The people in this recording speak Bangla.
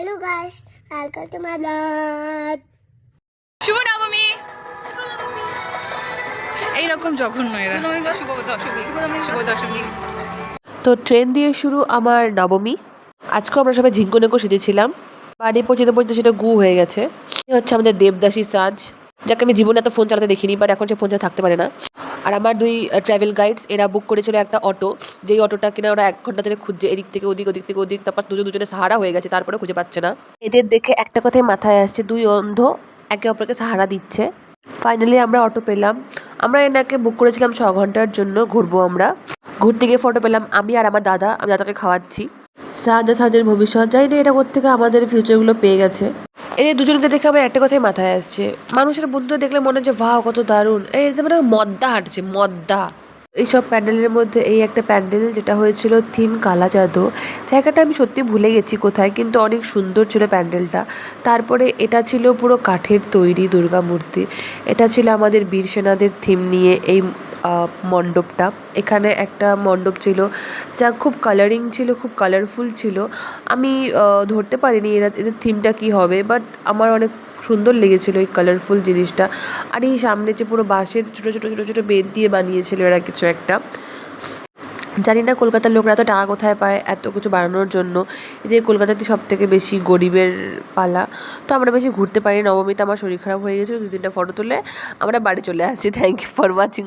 Hello guys, welcome to my vlog. শুভ নবমী এইরকম জঘন্য এরা। শুভ দশমী শুভ দশমী তো ট্রেন দিয়ে শুরু আমার নবমী। আজকে আমরা সবাই ঝিঙ্কুনেকো সেজেছিলাম। বাড়ি পৌঁছতে পৌঁছতে সেটা গু হয়ে গেছে। এই হচ্ছে আমাদের দেবদাসী সাজ। যাকে আমি জীবনে এত ফোন চালাতে দেখিনি বাট এখন সে ফোন চালাতে থাকতে পারে না। আর আমার দুই ট্রাভেল গাইডস এরা বুক করেছিল একটা অটো, যেই অটোটা কিনা ওরা এক ঘণ্টা ধরে খুঁজছে, এদিক থেকে ওদিক ওদিক থেকে ওদিক, তারপর দুজন দুজনে সাহারা হয়ে গেছে তারপরে খুঁজে পাচ্ছে না। এদের দেখে একটা কথাই মাথায় আসছে, দুই অন্ধ একে অপরকে সাহারা দিচ্ছে। ফাইনালি আমরা অটো পেলাম। আমরা এনাকে বুক করেছিলাম ছ ঘণ্টার জন্য, ঘুরবো আমরা। ঘুরতে গিয়ে ফটো পেলাম, আমি আর আমার দাদা, আমি দাদাকে খাওয়াচ্ছি। সাহায্য, সাহায্যের ভবিষ্যৎ যাই না এটা থেকে আমাদের ফিউচারগুলো পেয়ে গেছে। এই দুজনকে দেখে আমার একটা কথাই মাথায় আসছে। মানুষের বন্ধু দেখলে মনে হচ্ছে ভাও কত দারুণ। এই মানে মদ্দা হাঁটছে, মদ্দা। এইসব প্যান্ডেলের মধ্যে এই একটা প্যান্ডেল যেটা হয়েছিল থিম কালা জাদু জায়গাটা আমি সত্যি ভুলে গেছি কোথায়, কিন্তু অনেক সুন্দর ছিল প্যান্ডেলটা। তারপরে এটা ছিল পুরো কাঠের তৈরি দুর্গা মূর্তি। এটা ছিল আমাদের বীর সেনাদের থিম নিয়ে এই মণ্ডপটা। এখানে একটা মণ্ডপ ছিল, যা খুব কালারিং ছিল, খুব কালারফুল ছিল। আমি ধরতে পারিনি এরা, এদের থিমটা কী হবে বাট আমার অনেক সুন্দর লেগেছিলো এই কালারফুল জিনিসটা। আর এই সামনে যে পুরো বাঁশের ছোটো ছোটো ছোটো ছোটো বেদ দিয়ে বানিয়েছিল এরা কিছু একটা। জানি না কলকাতার লোকরা এত টাকা কোথায় পায়, এত কিছু বানানোর জন্য। এদের কলকাতাতে সব থেকে বেশি গরিবের পালা। তো আমরা বেশি ঘুরতে পারি নবমীতে আমার শরীর খারাপ হয়ে গেছিল দু তিনটা ফটো তুলে আমরা বাড়ি চলে আসি। Thank you for watching